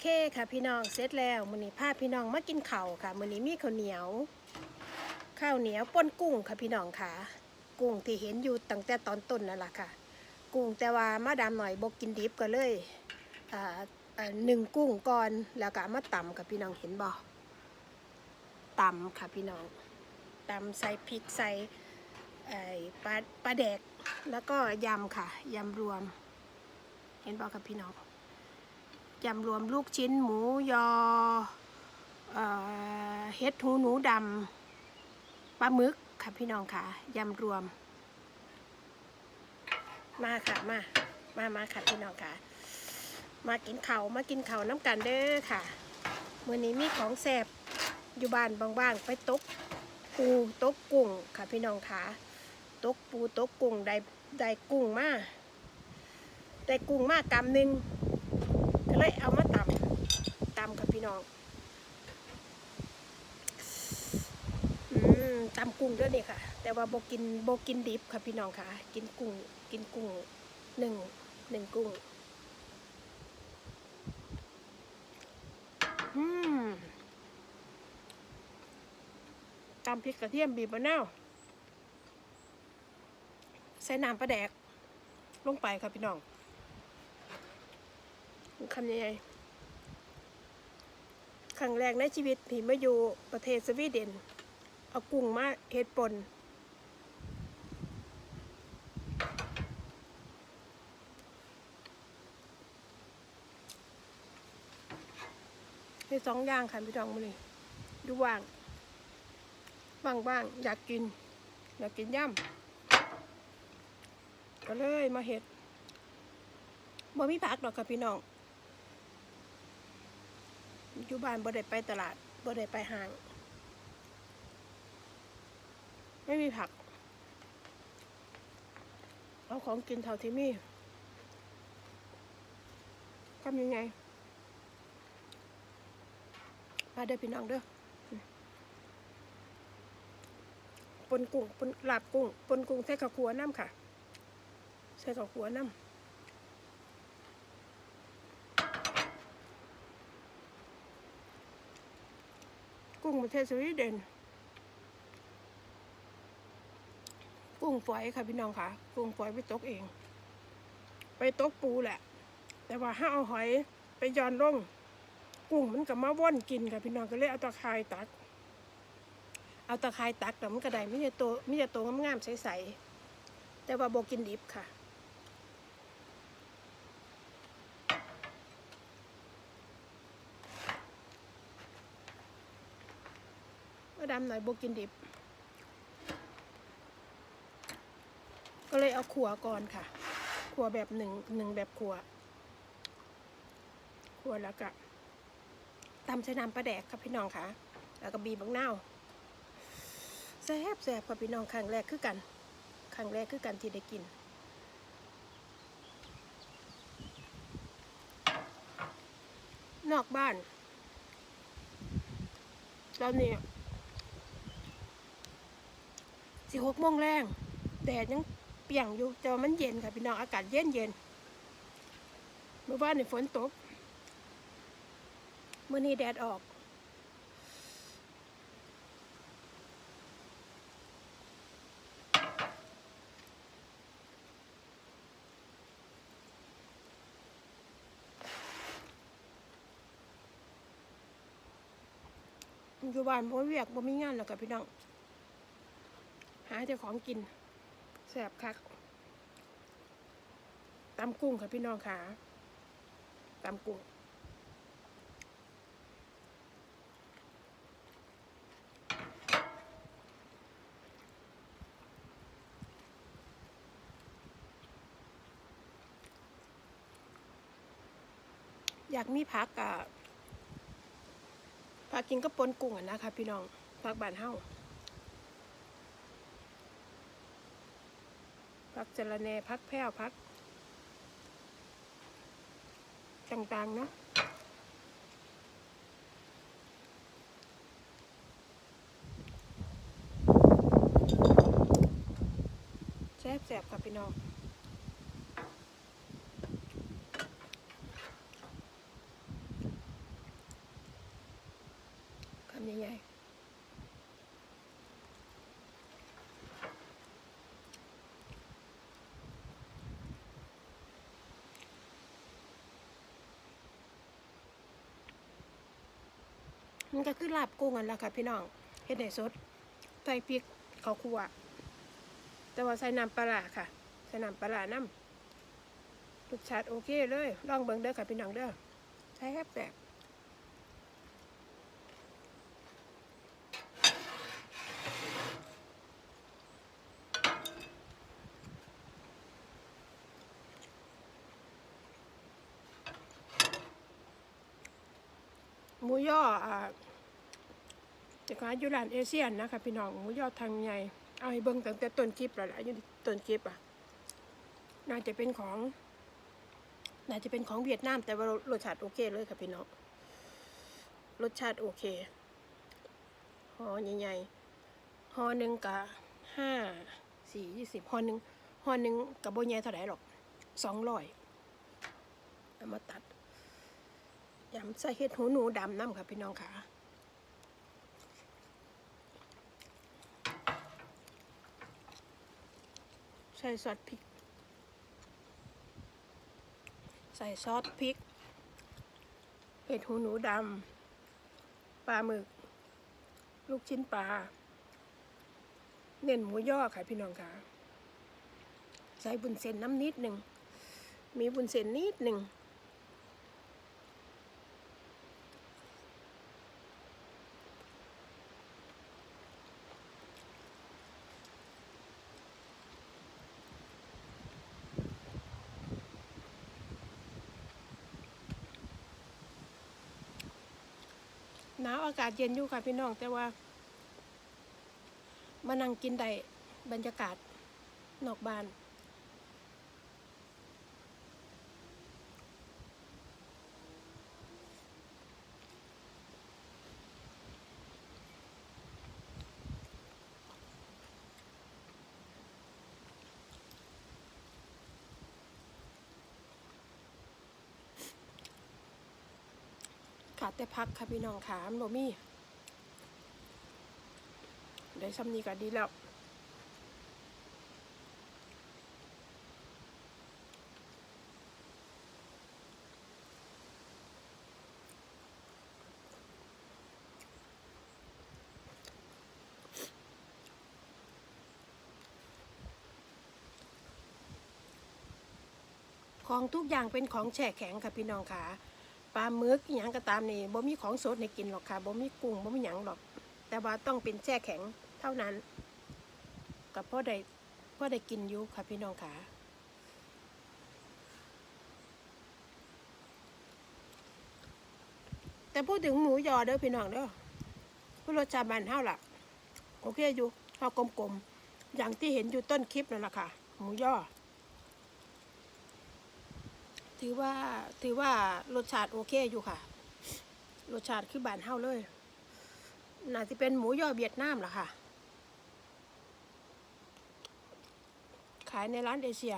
เคค่ะพี่น้องเสร็จแล้วมื้อนี้พาพี่น้องมากินข้าวค่ะมื้อนี้มีข้าวเหนียวข้าวเหนียวป่นกุ้งค่ะพี่น้องค่ะ กุ้งที่เห็นอยู่ตั้งแต่ตอนต้นนั่นแหละค่ะ กุ้งแต่ว่ามาดามหน่อยบ่กินดิบก็เลยอ่าหนึ่งกุ้งก่อนแล้วก็มาตำค่ะพี่น้องเห็นบ่ตำค่ะพี่น้องตำใส่พริกใส่ปลาปลาแดกแล้วก็ยำค่ะยำรวม เห็นบ่ค่ะพี่น้อง ยำรวมลูกชิ้นหมูยอเฮ็ดหูหนูดำปลาหมึกค่ะพี่น้องค่ะยำรวม มาค่ะมามามาค่ะพี่น้องค่ะ มากินเขามากินเขาน้ำกันเด้อค่ะมื้อนี้มีของแสบอยู่บ้านบางๆไปตกปูตกกุ้งค่ะพี่น้องค่ะตกปูตกกุ้งได้ได้กุ้งมาได้กุ้งมากำหนึ่ง เลยเอามาตำตำกับพี่น้องอืมตำกุ้งด้วยนี่ค่ะ แต่ว่าโบกินโบกินดิบค่ะพี่น้องค่ะ กินกุ้งกินกุ้งหนึ่งหนึ่งกุ้งอืมตำพริกกระเทียมบีบมะนาวใส่น้ำปลาแดกลงไปค่ะพี่น้อง คำยังไงครั้งแรกในชีวิตผีมาอยู่ประเทศสวีเดน เอากุ้งมาเฮ็ดปนมีสองอย่างค่ะพี่น้องมาเลยดูว่างว่างว่างอยากกิน อยากกินย่ำก็เลยมาเฮ็ดบ่มีผักดอกค่ะพี่น้อง อยู่บ้านบ่ได้ไปตลาดบ่ได้ไปห้าง ไม่มีผัก เอาของกินเท่าที่มีทำยังไงมาเด้อพี่น้องเด้อปนกุ้งปนลาบกุ้งปนกุ้งใส่ข้าวขัวน้ำค่ะ ใส่ข้าวขัวน้ำ กุ้งประเทศสวีเดน กุ้งฝอยค่ะพี่น้องค่ะ กุ้งฝอยไปตกเอง ไปตกปูแหละ แต่ว่าถ้าเอาหอยไปย้อนลง กุ้งมันก็มาว่อนกินค่ะพี่น้องก็เลยเอาตะไคร่ตัก เอาตะไคร่ตักแต่มันก็ได้ไมแต่จะโตไมแต่จะโตงามๆใสๆแต่ว่าโบกินดิบค่ะ ดำหน่อยโบกินดิบ ก็เลยเอาขัวก่อนค่ะ ขัวแบบหนึ่งหนึ่งแบบขัว ขัวแล้วก็ตำใช้น้ำปลาแดกครับพี่น้องค่ะ แล้วก็บีบบังนาวแซ่บแซ่บกับพี่น้องครั้งแรกคือกัน ครั้งแรกคือกันที่ได้กินนอกบ้านตอนนี้ สิหกโมงแรงแดดยังเปียงอยู่แต่ว่ามันเย็นค่ะพี่น้องอากาศเย็นเย็นเมื่อวานนี่ฝนตกเมื่อนี้แดดออกอยู่บ้านบ่เวียกบ่มีงานแล้วกับพี่น้อง หาแต่ของกินแสบคักตำกุ้งค่ะพี่น้องค่ะตำกุ้งอยากมีผักอะผักกินก็ปนกุ้งอะนะคะพี่น้องผักบานเฮาักจระแหนพักแพรวพัก ต่างๆเนาะแซ่บๆค่ะพี่น้อง อ มันก็คือลาบกุ้งอันละค่ะพี่น้องเฮ็ดในสดใส่พริกข้าวคั่วแต่ว่าใส่น้ำปลาค่ะใส่น้ำปลาน้ำรสชาติโอเคเลย ลองเบิ่งเด้อค่ะพี่น้องเด้อใช่ครับแบบ มูย่ออ่าจะขายยูรานเอเชียนนะคะพี่น้องหมูย่อทางใหญ่เอาให้เบิ่งตั้งแต่ต้นคลิปแล้วล่ะอยู่ต้นคลิปอะน่าจะเป็นของ น่าจะเป็นของเวียดนาม แต่ว่ารสชาติโอเคเลยค่ะพี่น้องรสชาติโอเคห่อใหญ่ๆห่อหนึ่งกะห้าสี่ยี่สิบห่อหนึ่งห่อหนึ่งกับโบใหญ่เท่าไหร่หรอกสองร้อยเอามาตัด ยำใส่เห็ดหูหนูดำน้ำค่ะพี่น้องค่ะใส่ซอสพริก ใส่ซอสพริกเห็ดหูหนูดำปลาหมึก ลูกชิ้นปลา เน้นหมูย่อค่ะพี่น้องค่ะ ใส่บุญเส้นน้ำนิดหนึ่ง มีบุญเส้นนิดหนึ่ง หนาวอากาศเย็นอยู่ค่ะพี่น้องแต่ว่า มานั่งกินได้บรรยากาศนอกบ้าน ขาดแต่พักค่ะพี่น้องขามโนมี่ได้ซ้ำนี้ก็ดีแล้วของทุกอย่างเป็นของแช่แข็งค่ะพี่น้องค่ะ ปลาหมึกอย่างก็ตามนี่บ่มีของสดให้กินหรอกค่ะบ่มีกุ้งบ่มีหยังหรอก แต่ว่าต้องเป็นแช่แข็งเท่านั้น กับพ่อได้พ่อได้กินอยู่ค่ะพี่น้องค่ะแต่พูดถึงหมูยอเด้อพี่น้องเด้อผู้รสชาติบ้านเฮาล่ะ โอเคอยู่เฮากลมๆอย่างที่เห็นอยู่ต้นคลิปนั่นแหละค่ะ หมูยอ ถือว่าถือว่ารสชาติโอเคอยู่ค่ะ รสชาติคือบานเฮาเลย น่าจะเป็นหมูยอเวียดนามล่ะค่ะ ขายในร้านเอเชีย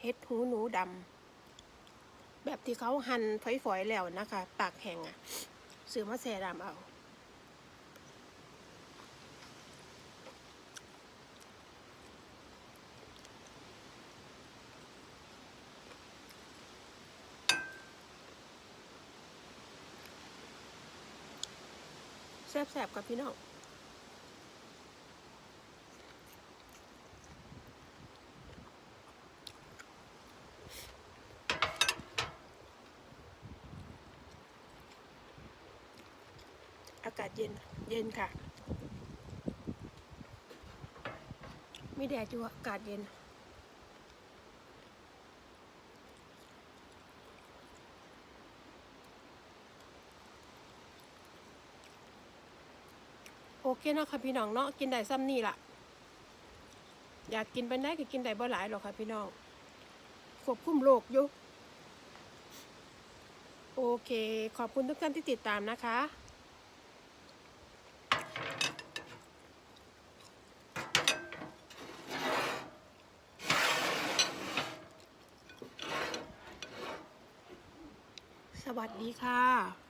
เห็ดหูหนูดำแบบที่เขาหั่นฝอยๆแล้วนะคะ ปากแห้งอะซื้อมาแซ่ดำเอา แซ่บๆกับพี่น้องอากาศเย็น เย็นค่ะ ไม่แดดอยู่อากาศเย็น อเคเนาะค่ะพี่น้องเนาะกินได้ซ้ำนี่ล่ะ อยากกินไปได้ก็กินได้บ่หลายหรอกค่ะพี่น้องควบคุมโรคอยู่โอเค ขอบคุณทุกท่านที่ติดตามนะคะสวัสดีค่ะ